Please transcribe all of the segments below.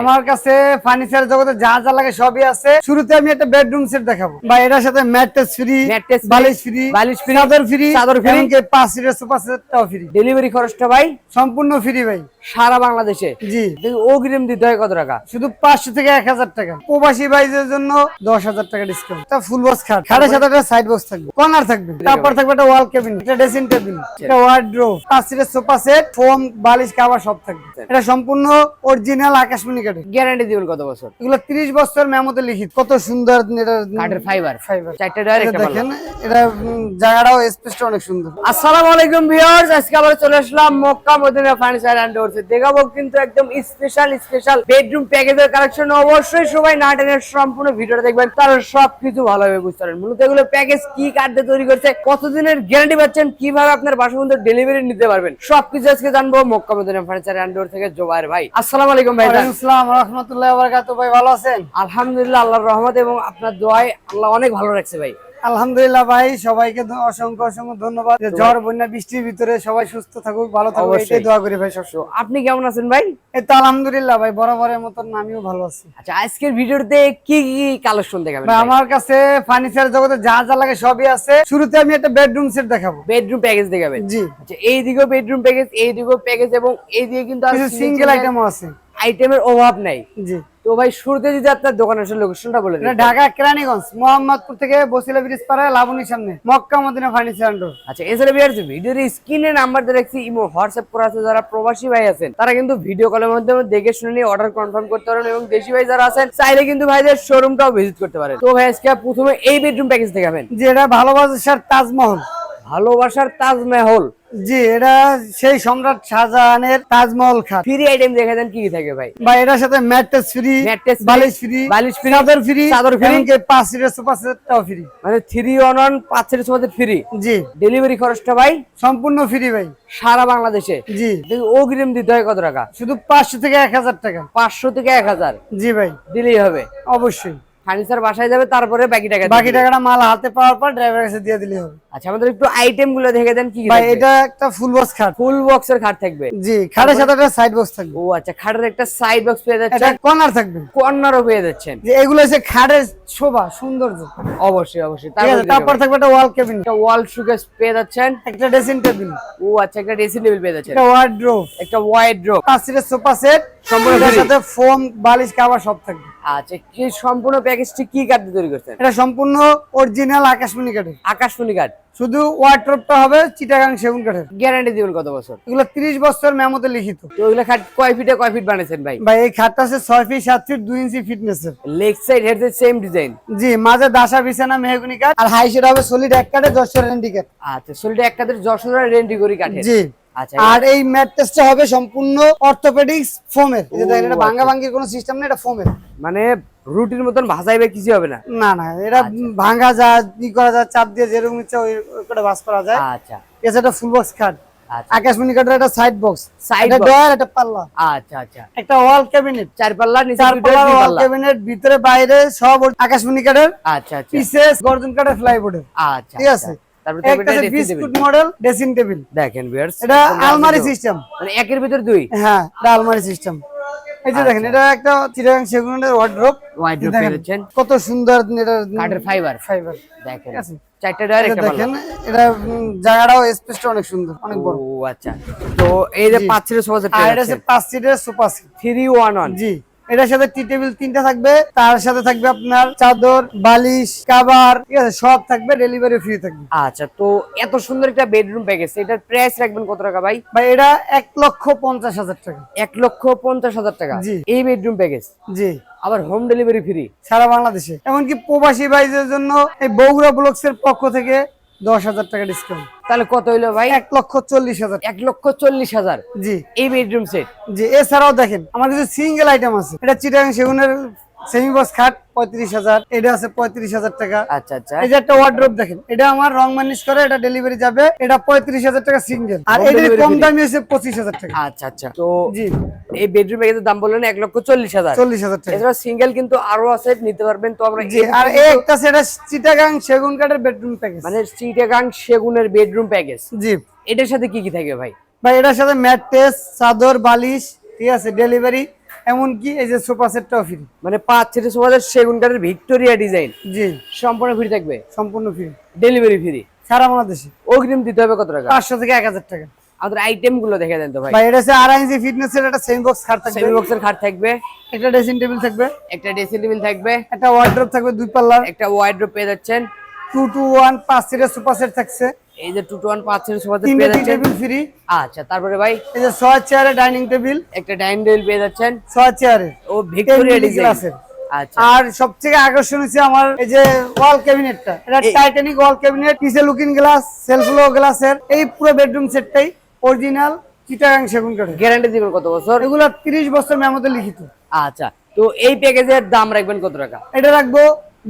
আমার কাছে ফার্নিচার জগতে যা যা লাগে সবই আছে। শুরুতে আমি একটা বেডরুম সেট দেখাবো। বা এটার সাথে ম্যাট্রেস ফ্রি বালিশ ফ্রি বালিশ free, চাদর ফ্রি চাদর। এমনকি পাঁচ সিটের সোফা সেটটাও ফ্রি ডেলিভারি খরচটা ভাই সম্পূর্ণ ফ্রি ভাই। সারা বাংলাদেশে। জি। অগ্রিম দিতে হয় কত টাকা? শুধু পাঁচশো থেকে এক হাজার টাকা। প্রবাসী ভাইদের জন্য দশ হাজার টাকা ডিসকাউন্ট ফুল বক্স খাট। খাটের সাথে একটা সাইড বক্স থাকবে। কর্নার থাকবে। তারপর থাকবে একটা ওয়াল কেবিন একটা ড্রেসিং টেবিল একটা ওয়ার্ড্রোব পাঁচ সিটের সোফা সেট ফোম বালিশ কাভার সব থাকবে। এটা সম্পূর্ণ অরিজিনাল আকাশমণি কাঠের গ্যারান্টি দিবেন কত বছর? এগুলো ত্রিশ বছর মেমোতে লিখিত। কত সুন্দর এটা কাঠের ফাইবার ফাইবার চারটা দেখেন এটা জায়গাটাও স্পেসটা অনেক সুন্দর। আসসালামু আলাইকুম ভিউয়ার্স আজকে আবার চলে আসলাম মক্কা মদিনা ফার্নিচার এন্ড ডোরসে দেখাবো কিন্তু একদম স্পেশাল স্পেশাল বেডরুম প্যাকেজের কালেকশন অবশ্যই সবাই না সম্পূর্ণ ভিডিওটা দেখবেন তাহলে সবকিছু ভালোভাবে বুঝতে পারবেন মূলত এগুলো প্যাকেজ কি দিয়ে তৈরি করছে কতদিনের গ্যারান্টি পাচ্ছেন কীভাবে আপনার বাসা ডেলিভারি নিতে পারবেন সবকিছু আজকে জানব Makka Madina furniture and door থেকে জোবাইর ভাই। আসসালামু আলাইকুম ভাই। আসসালাম রহমতুল্লাহ বারাকাতু ভাই ভালো আছেন? আলহামদুলিল্লাহ আল্লাহর রহমত এবং আপনার দোয়ায় আল্লাহ অনেক ভালো রাখছে ভাই। আলহামদুলিল্লাহ ভাই সবাইকে অসংখ্য অসংখ্য ধন্যবাদ। ঝড় বন্যা বৃষ্টির ভিতরে সবাই সুস্থ থাকুক ভালো থাকুক এটাই দোয়া করি ভাই সবসময় আপনি কেমন আছেন ভাই? এই তো আলহামদুলিল্লাহ ভাই বরাবরের মতন আমিও ভালো আছি। আচ্ছা আজকের ভিডিওতে কি কি কালেকশন দেখাবেন ভাই আমার কাছে ফার্নিচার জগতে যা যা লাগে সবই আছে। শুরুতে আমি একটা বেডরুম সেট দেখাবো। বেডরুম প্যাকেজ দেখাবেন? জি। আচ্ছা এই দিকেও বেডরুম প্যাকেজ এই দিকেও প্যাকেজ এবং এই দিকে কিন্তু সিঙ্গেল আইটেমও আছে। আইটেমের অভাব নাই। জি। তো ভাই শুরুতে যদি আপনার দোকানের লোকেশনটা বলে দিন। ঢাকা কেরানীগঞ্জ মোহাম্মদপুর থেকে বসিলা ব্রিজ পাড়ায় লাবণীর সামনে মক্কা মদিনা ফার্নিচার অ্যান্ড আচ্ছা এছাড়া বিয়ার ভিডিওর স্ক্রিনে নাম্বার দিয়ে রাখছি ইমো হোয়াটসঅ্যাপ করা আছে যারা প্রবাসী ভাই আছেন তারা কিন্তু ভিডিও কলের মাধ্যমে দেখে শুনে নিয়ে অর্ডার কনফার্ম করতে পারেন এবং দেশি ভাই যারা আছেন চাইলে কিন্তু ভাইদের শোরুমটাও ভিজিট করতে পারেন। তো ভাই আজকে প্রথমে এই বেডরুম প্যাকেজ দেখাবেন যে এটা ভালোবাসার তাজমহল। ভালোবাসার তাজমহল। জি এটা সেই সম্রাট শাহজাহানের তাজমহল খাট ফ্রি আইটেম দেখা দেন কি থাকে ভাই? এটার সাথে ম্যাট্রেস ফ্রি free, বালিশ ফ্রি বালিশ free, চাদর ফ্রি চাদর free। এমনকি পাঁচ সিটের সোফা সেটটাও ফ্রি। মানে থ্রি ওয়ান ওয়ান পাঁচের সময় ফ্রি জি। ডেলিভারি খরচটা ভাই? সম্পূর্ণ ফ্রি ভাই। সারা বাংলাদেশে? জি। অগ্রিম দিতে হয় কত টাকা? শুধু পাঁচশো থেকে এক হাজার টাকা। পাঁচশো থেকে এক হাজার? জি ভাই। দিলেই হবে। অবশ্যই। ফার্নিচার বাসায় যাবে তারপরে বাকি টাকা বাকি টাকাটা মাল হাতে পাওয়ার পর ড্রাইভারের কাছে দিয়ে দিলে হবে। আচ্ছা আমাদের একটু আইটেমগুলো দেখে দেন কি ভাই এটা একটা ফুল বক্স খাট। ফুল বক্সের খাট থাকবে? জি খাটের সাথে একটা সাইড বক্স থাকবে। ও আচ্ছা খাটের একটা সাইড বক্স পেয়ে এটা কর্নার থাকবে। কর্নারও পেয়ে যাচ্ছেন। এগুলো হচ্ছে খাটের শোভা সৌন্দর্য। অবশ্যই অবশ্যই। তারপর তারপর থাকবে একটা ওয়াল কেবিন একটা ওয়াল সুকেস পেয়ে যাচ্ছেন। একটা ড্রেসিং টেবিল ও আচ্ছা একটা ড্রেসিং টেবিল পেয়ে যাচ্ছেন। একটা ওয়ার্ড্রোব একটা ওয়াইড ড্রপ পাঁচ সিটের সোফা সেট সম্পূর্ণ সাথে ফোম বালিশ কাভার সব থাকবে। আচ্ছা কি সম্পূর্ণ প্যাকেজটি কি কাঠ দিয়ে তৈরি করছেন? এটা সম্পূর্ণ অরিজিনাল আকাশমণি কাঠের। আকাশমণি কাঠ। শুধু ওয়ার্ড্রোবটা হবে চিটাগাং সেগুন কাঠের গ্যারান্টি দিবেন কত বছর? এগুলো ত্রিশ বছর মেমোতে লিখিত। তো খাট কয় ফিটে কয় ফিট বানিয়েছেন ভাই? ভাই এই খাটটা আছে ছয় ফিট সাত ফিট দুই ইঞ্চি ফিটনেসের leg side head same design জি মাঝে দাসা বিছানা মেহগুনি কাঠ আর হাই সেট হবে সলিড এক কাঠে দশ রেন্ডি কাঠ আচ্ছা শরীরটা একটাদের যশোরের রেন্টি করি কাঠের? জি। আচ্ছা আর এই ম্যাট্রেসটা হবে সম্পূর্ণ অর্থোপেডিক্স ফোমের এটা ভাঙ্গা ভাঙ্গির কোনো সিস্টেম নেই এটা ফোমের মানে রুটির মতন ভাসাইবে কিছু হবে না। না না এটা ভাঙ্গা যায় ই করা যায় চাপ দিয়ে যেরকম ইচ্ছা ওই করে বাস করা যায়। আচ্ছা। এছাড়া ফুল বক্স খাট। আচ্ছা। আকাশমণি কাঠের একটা সাইড বক্স এটা ডয়ার একটা পাল্লা। আচ্ছা আচ্ছা। একটা ওয়াল ক্যাবিনেট চার পাল্লা নিচে চার পাল্লা ওয়াল ক্যাবিনেট ভিতরে বাইরে সব আকাশমণি কাঠের আচ্ছা আচ্ছা। পিছে গর্জন কাঠের ফ্লাইবোর্ডের আচ্ছা ঠিক আছে? ড্রেসিং টেবিল দেখেন এটা আলমারি সিস্টেম মানে একের ভিতর দুই। হ্যাঁ এটা আলমারি সিস্টেম এই যে দেখেন এটা একটা চিরাং সেগুনের ওয়ার্ড্রোব ওয়াইড ড্রপ কত সুন্দর এটা কাঠের ফাইবার ফাইবার দেখেন। চারটা ডয়ার একটা দেখেন এটা জায়গাটাও স্পেসটা অনেক সুন্দর অনেক বড়। ও আচ্ছা। তো এই যে পাঁচ ছিল সোফা সেট আর এটা পাঁচ সিটের sofa set three one one জি। এটার সাথে টি টেবিল তিনটা থাকবে তার সাথে থাকবে আপনার চাদর বালিশ কাবার ঠিক আছে সব থাকবে ডেলিভারি ফ্রি থাকবে। আচ্ছা তো এত সুন্দর একটা বেডরুম প্যাকেজ এটার প্রাইস রাখবেন কত টাকা ভাই? ভাই এটা এক লক্ষ পঞ্চাশ হাজার টাকা। এক লক্ষ পঞ্চাশ হাজার টাকা? জি। এই বেডরুম প্যাকেজ জি। আবার হোম ডেলিভারি ফ্রি সারা বাংলাদেশে। এমনকি প্রবাসী ভাইদের জন্য এই বগুড়া ব্লকস এর পক্ষ থেকে দশ হাজার টাকা ডিসকাউন্ট তাহলে কত হইল ভাই? এক লক্ষ চল্লিশ হাজার। এক লক্ষ চল্লিশ হাজার। জি। এই বেডরুম সেট জি এছাড়াও দেখেন আমার কিছু সিঙ্গেল আইটেম আছে এটা চিটাং সেগুনের সেমি বক্স খাট পঁয়ত্রিশ হাজার। এটা আছে পঁয়ত্রিশ হাজার টাকা। আচ্ছা আচ্ছা। এই যে একটা ওয়ার্ড্রোপ দেখেন এটা আমার রং মানিশ করে এটা ডেলিভারি যাবে। এটা পঁয়ত্রিশ হাজার টাকা সিঙ্গেল আর এটা কম। দামি হচ্ছে পঁচিশ হাজার টাকা। আচ্ছা আচ্ছা। তো জি। এই বেডরুম প্যাকেজের দাম বললেন এক লক্ষ চল্লিশ হাজার। চল্লিশ হাজার টাকা। এছাড়া সিঙ্গেল কিন্তু আরও আছে নিতে পারবেন। তো আমরা আর একটা সেটা চিটাগাং সেগুন কাঠের বেডরুম প্যাকেজ মানে চিটাগাং সেগুনের বেডরুম প্যাকেজ জি। এটার সাথে কি কি থাকবে ভাই? ভাই এটার সাথে ম্যাট্রেস চাদর বালিশ ঠিক আছে ডেলিভারি এমনকি এই যে সোফা সেটটাও ফ্রি মানে পাঁচ ছেলে সোফাদের সেগুন কাঠের ভিক্টোরিয়া ডিজাইন। জি। সম্পূর্ণ ফ্রি থাকবে? সম্পূর্ণ ফ্রি ডেলিভারি ফ্রি সারা বাংলাদেশে। অগ্রিম দিতে হবে কত টাকা? পাঁচশো থেকে এক হাজার টাকা। আমাদের আইটেমগুলো দেখে দেন তো ভাই। ভাই এটা হচ্ছে আড়াই ইঞ্চি ফিটনেসের একটা সেমি বক্স খাট থাকবে। সেমি বক্সের খাট থাকবে। একটা ড্রেসিং টেবিল থাকবে। একটা ড্রেসিং টেবিল থাকবে। একটা ওয়ার্ড্রপ থাকবে দুই পাল্লার। একটা ওয়াইড্রোপ পেয়ে যাচ্ছেন। টু টু ওয়ান পাঁচ সিটের সোফা সেট থাকছে। এই যে টু টু ওয়ান পাঁচ পেয়ে যাচ্ছেন। Table free. আচ্ছা তারপরে ভাই? এই যে ছয় ডাইনিং টেবিল। একটা ডাইনিং টেবিল পেয়ে যাচ্ছেন। ছয় ও ভিক্টোরিয়া ডিজাইন। আচ্ছা। আর সবথেকে আকর্ষণ হচ্ছে আমার এই যে ওয়াল ক্যাবিনেটটা। এটা টাইটানিক ওয়াল ক্যাবিনেট পিছে লুকিং গ্লাস গ্লাসের এই পুরো বেডরুম সেটটাই অরিজিনাল চিটাগাং সেগুন কাঠের। গ্যারান্টি দিবেন কত বছর? এগুলো তিরিশ বছর মেমোতে লিখিত। আচ্ছা তো এই প্যাকেজের দাম রাখবেন কত টাকা? এটা রাখব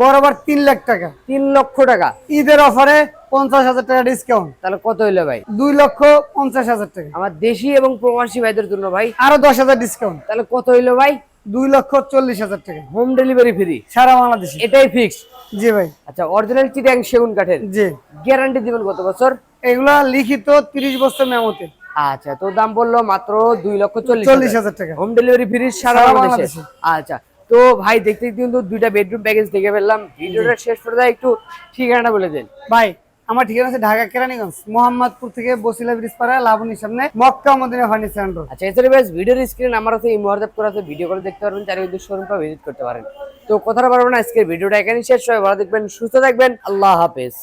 বরাবর তিন লাখ টাকা। তিন লক্ষ টাকা। ঈদের অফারে পঞ্চাশ হাজার টাকা ডিসকাউন্ট তাহলে কত হইল ভাই? দুই লক্ষ পঞ্চাশ হাজার টাকা। আমার দেশি এবং প্রবাসী ভাইদের জন্য ভাই। আরও দশ হাজার ডিসকাউন্ট তাহলে কত হইল ভাই? দুই লক্ষ চল্লিশ হাজার টাকা। হোম ডেলিভারি ফ্রি সারা বাংলাদেশে। এটাই ফিক্স জি ভাই। আচ্ছা অরিজিনাল চিটাং সেগুন কাঠের। জি। গ্যারান্টি দিবেন কত বছর? এগুলা লিখিত তিরিশ বছর মেমোতে আচ্ছা তো দাম বলল মাত্র দুই লক্ষ চল্লিশ চল্লিশ হাজার টাকা। হোম ডেলিভারি ফ্রি সারা বাংলাদেশে। আচ্ছা তো ভাই দেখতে কিন্তু দুইটা বেডরুম প্যাকেজ দেখে ফেললাম। ভিডিওটা শেষ করে দেয় একটু ঠিকানাটা বলে দেন। ভাই আমার ঠিকানা আছে ঢাকা কেরানীগঞ্জ মোহাম্মদপুর থেকে বসিলা ব্রিজ পাড়া লাবণীর সামনে মক্কা মদিনা ফার্নিচার রোড আচ্ছা এছাড়া বেশ ভিডিওর স্ক্রিন আমার আছে এই মুহূর্তে করা আছে ভিডিও করে দেখতে পারবেন চারিদিকে কিন্তু শোরুমটা ভিজিট করতে পারেন। তো কথাটা পারব না আজকের ভিডিওটা এখানে শেষ হয় ভালো দেখবেন সুস্থ থাকবেন আল্লাহ হাফেজ।